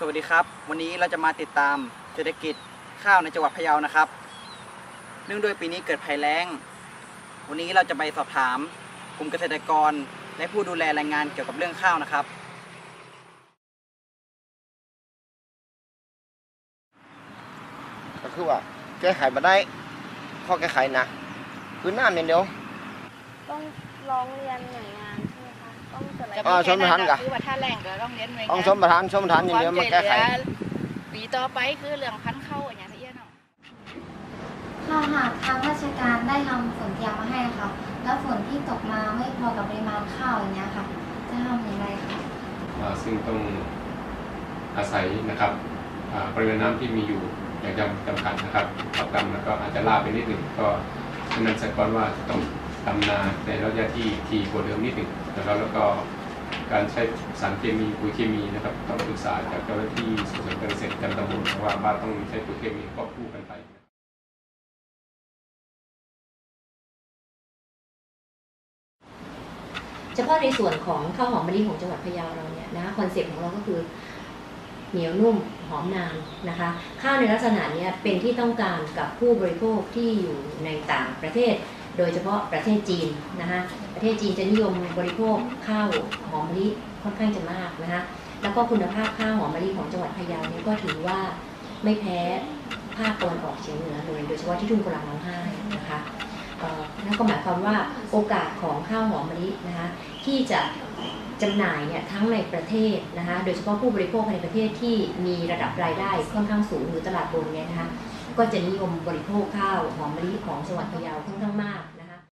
สวัสดีครับ วันนี้เราจะมาติดตามเศรษฐกิจข้าวในจังหวัดพะเยานะครับ เนื่องด้วยปีนี้เกิดภัยแล้ง วันนี้เราจะไปสอบถามกลุ่มเกษตรกร และผู้ดูแลแรงงานเกี่ยวกับเรื่องข้าวนะครับ ก็คือว่าแก้ไขมาได้ข้อแก้ไขนะคือน้ำอย่างเดียวต้องร้องเรียนหน่วยงานใช่ไหมคะ ต้องจด รายอ่การชมประธานกะ คือว่าถ้าแรงก็ต้องเรียนหน่วยงานต้องชมประธานชมประธานอย่างเดียวมาแก้ไข ควช่วยเหลือปีต่อไปคือเรื่องพันธุ์เข้าอย่างที่เอี้ยเนาะถ้าหากทางราชการได้ทำฝนเตรียมมาให้ค่ะ แล้วฝนที่ตกมาไม่พอกับปริมาณข้าวอย่างเงี้ยค่ะ จะทำอย่างไรคะ อ่าซึ่งต้องอาศัยนะครับอ่าปริมาณน้ำที่มีอยู่อย่างจำจำกัดนะครับต่อกรรมแล้วก็อาจจะล่าไปนิดหนึ่งก็แนะนำสกรว่าต้องทำนาในระยะที่ทีกว่าเดิมนิดหนึ่งนะครับแล้วก็ การใช้สารเคมีปุ๋ยเคมีนะครับต้องปรึกษากับเจ้าหน้าที่ส่งเสริมการเกษตรกันตำบลเพราว่าบ้านต้องใช้ปุ๋ยเคมีควบคู่กันไปเฉพาะในส่วนของข้าวหอมมะลิของจังหวัดพะเยาเราเนี่ยนะคอนเซ็ปต์ของเราก็คือเหนียวนุ่มหอมนานนะคะข้าวในลักษณะนี้เป็นที่ต้องการกับผู้บริโภคที่อยู่ในต่างประเทศ โดยเฉพาะประเทศจีนนะคะประเทศจีนจะนิยมบริโภคข้าวหอมมะลิค่อนข้างจะมากนะคะแล้วก็คุณภาพข้าวหอมมะลิของจังหวัดพะเยาเนี่ยก็ถือว่าไม่แพ้ภาคตะวันออกเฉียงเหนือเลยโดยเฉพาะที่ทุ่งกุลาร้องไห้นะคะนั่นก็หมายความว่าโอกาสของข้าวหอมมะลินะคะที่จะจำหน่ายเนี่ยทั้งในประเทศนะคะโดยเฉพาะผู้บริโภคในประเทศที่มีระดับรายได้ค่อนข้างสูงหรือตลาดบนเนี่ยนะคะ ก็จะนิยมบริโภคข้าวหอมมะลิของจังหวัดพะเยาค่อนข้างมาก